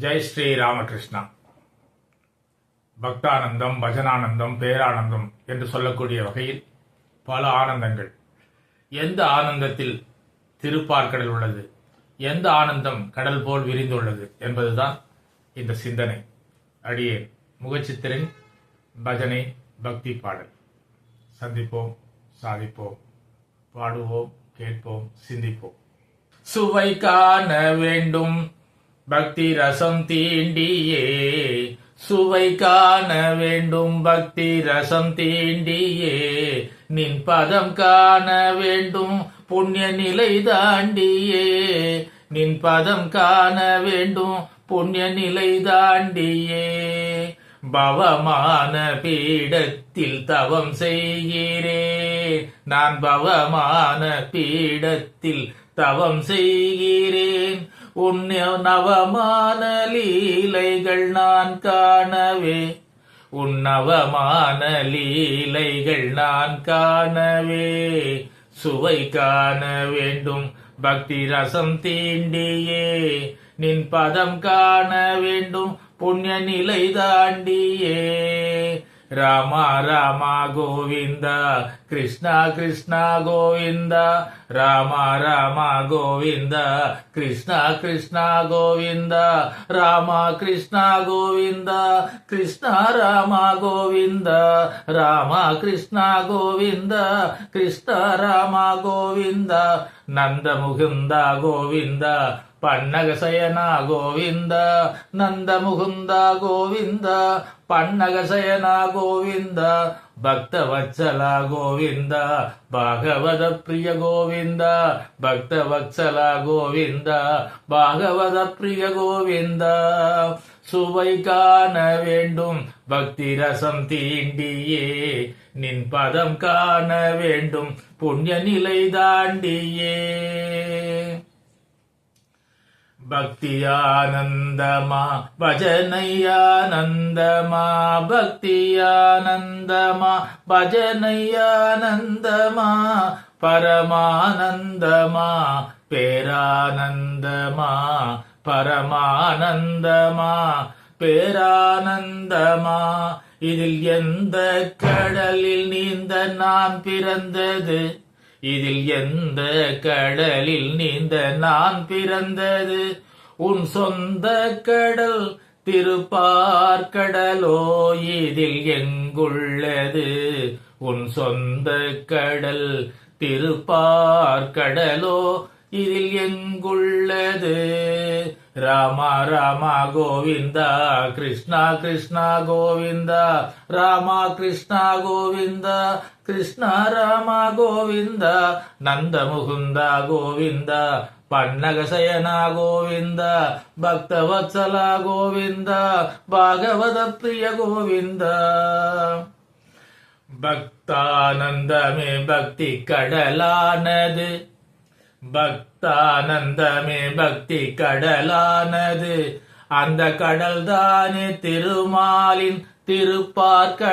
ஜெய் ஸ்ரீ ராமகிருஷ்ணா. பக்தானந்தம் பஜனானந்தம் பேரானந்தம் என்று சொல்லக்கூடிய வகையில் பல ஆனந்தங்கள். எந்த ஆனந்தத்தில் திருப்பார்கடல் உள்ளது? எந்த ஆனந்தம் கடல் போல் விரிந்துள்ளது என்பதுதான் இந்த சிந்தனை. அடியே முகச்சித்திரின் பஜனை பக்தி பாடல். சந்திப்போம் சாதிப்போம் பாடுவோம் கேட்போம் சிந்திப்போம். சுவை காண வேண்டும். பக்தி ரசம் தீண்டியே. சுவை காண வேண்டும் பக்தி ரசம் தீண்டியே. நின் பதம் காண வேண்டும் புண்ணிய நிலை தாண்டியே. நின் பதம் காண வேண்டும் புண்ணிய நிலை தாண்டியே. பவமான பீடத்தில் தவம் செய்கிறேன் நான் பவமான பீடத்தில் தவம் செய்கிறேன். உன்னை நவமான லீலைகள் நான் காணவே. உன்னவமான லீலைகள் நான் காணவே. சுவை காண வேண்டும் பக்தி ரசம் தீண்டியே. நின் பதம் காண வேண்டும் புண்ணிய நிலை தாண்டியே. ராமா ராமா கோவிந்தா கிருஷ்ணா கிருஷ்ணா கோவிந்தா ராமா ராமா கோவிந்தா கிருஷ்ணா கிருஷ்ணா கோவிந்தா ராமா கிருஷ்ணா கோவிந்தா கிருஷ்ணா ராமா கோவிந்தா ராமா கிருஷ்ணா கோவிந்தா கிருஷ்ணா ராமா கோவிந்தா நந்த முகுந்தா கோவிந்தா பன்னகசயனா கோவிந்தா நந்த முகுந்த கோவிந்த பன்னகசயனா கோவிந்தா பக்த வத்சல கோவிந்த பாகவத பிரிய கோவிந்தா பக்த வத்சல கோவிந்த பாகவத பிரிய கோவிந்தா. சுவை காண வேண்டும் பக்தி ரசம் தீண்டியே நின் பதம் காண வேண்டும் புண்ணிய நிலை தாண்டியே. பக்தியானந்தமா பஜனையானந்தமா பக்தியானந்தமா பஜனையானந்தமா பரமானந்தமா பேரானந்தமா பரமானந்தமா பேரானந்தமா. இதில் எந்த கடலில் நீந்த நான் பிறந்தது? இதில் எந்த கடலில் நீந்த நான் பிறந்தது? உன் சொந்த கடல் திருப்பார்கடலோ இதில் எங்குள்ளது? உன் சொந்த கடல் திருப்பார்கடலோ இதில் எங்குள்ளது ராமா ராமா கோவிந்தா கிருஷ்ணா கிருஷ்ணா கோவிந்தா ராமா கிருஷ்ணா கோவிந்தா கிருஷ்ணா ராமா கோவிந்தா நந்த முகுந்தா கோவிந்தா பன்னகசயனா கோவிந்தா பக்தவத்சலா கோவிந்தா பாகவத பிரிய கோவிந்தா பக்தானந்தமே பக்தி கடலானது பக்தானந்தமே பக்தி கடலானது. அந்த கடல்தானே திருமாலின் திருப்பார்கடலானது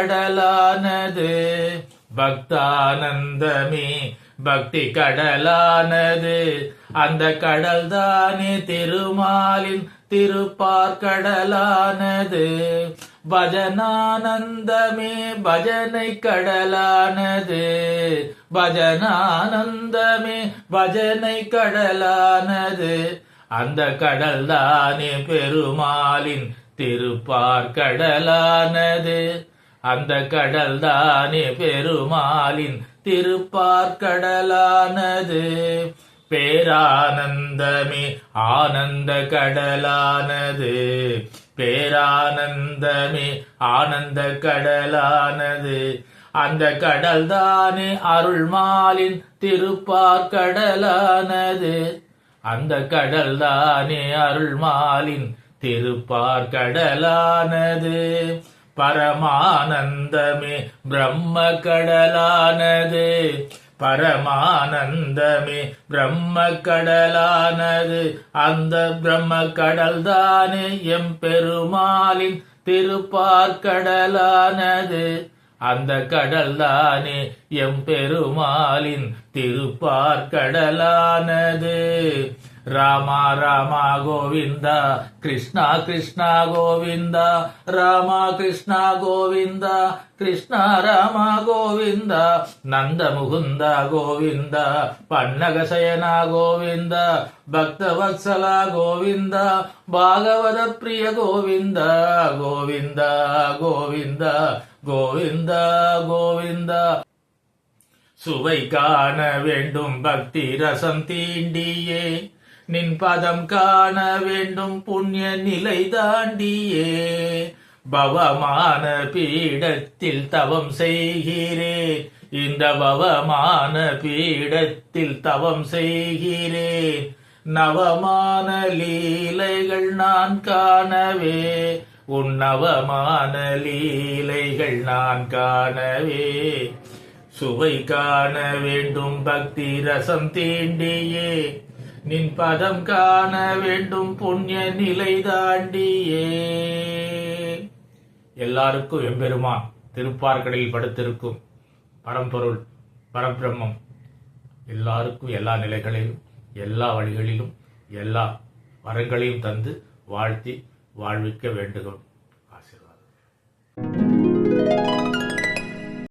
பக்தானந்தமே பக்தி கடலானது. அந்த கடல்தானே திருமாலின் திருப்பார்கடலானது பஜனானந்தமே பஜனை கடலானது. பஜனானந்தமே பஜனை கடலானது. அந்த கடல் தானே பெருமாளின் திருப்பார்கடலானது அந்த கடல் தானே பெருமாளின் திருப்பார்கடலானது பேரானந்தமே ஆனந்த கடலானது. பேரானந்தமே ஆனந்த கடலானது. அந்த கடல்தானே அருள்மாலின் திருப்பார்கடலானது அந்த கடல்தானே அருள்மாலின் திருப்பார்கடலானது பரமானந்தமே பிரம்ம கடலானது. பரமானந்தமே பிரம்ம கடலானது அந்த பிரம்ம கடல்தானே எம் பெருமாளின் திருப்பார்கடலானது அந்த கடல்தானே எம் பெருமாளின் திருப்பார்கடலானது ராமா ராமா கோவிந்தா கிருஷ்ணா கிருஷ்ணா கோவிந்தா ராமா கிருஷ்ணா கோவிந்தா கிருஷ்ணா ராமா கோவிந்தா நந்த முகுந்தா கோவிந்தா பன்னகசயனா கோவிந்தா பக்தவத்சலா கோவிந்தா பாகவத பிரிய கோவிந்தா கோவிந்தா கோவிந்தா கோவிந்தா கோவிந்தா சுவை காண வேண்டும் பக்தி ரசம் தீண்டியே நின் பதம் காண வேண்டும் புண்ணிய நிலை தாண்டியே. பவமான பீடத்தில் தவம் செய்கிறேன் இந்த பவமான பீடத்தில் தவம் செய்கிறேன் நவமான லீலைகள் நான் காணவே. உன்னவமான லீலைகள் நான் காணவே. சுவை காண வேண்டும் பக்தி ரசம் தீண்டியே. நின் பதம் காண வேண்டும் புண்ணிய நிலை தாண்டியே. எல்லாருக்கும் எம்பெருமான் திருப்பார்கடையில் படுத்திருக்கும் பரம்பொருள் பரபிரம்மம். எல்லாருக்கும் எல்லா நிலைகளிலும் எல்லா வழிகளிலும் எல்லா வரங்களையும் தந்து வாழ்த்தி வாழ்விக்க வேண்டுகிறோம். ஆசீர்வாதம்.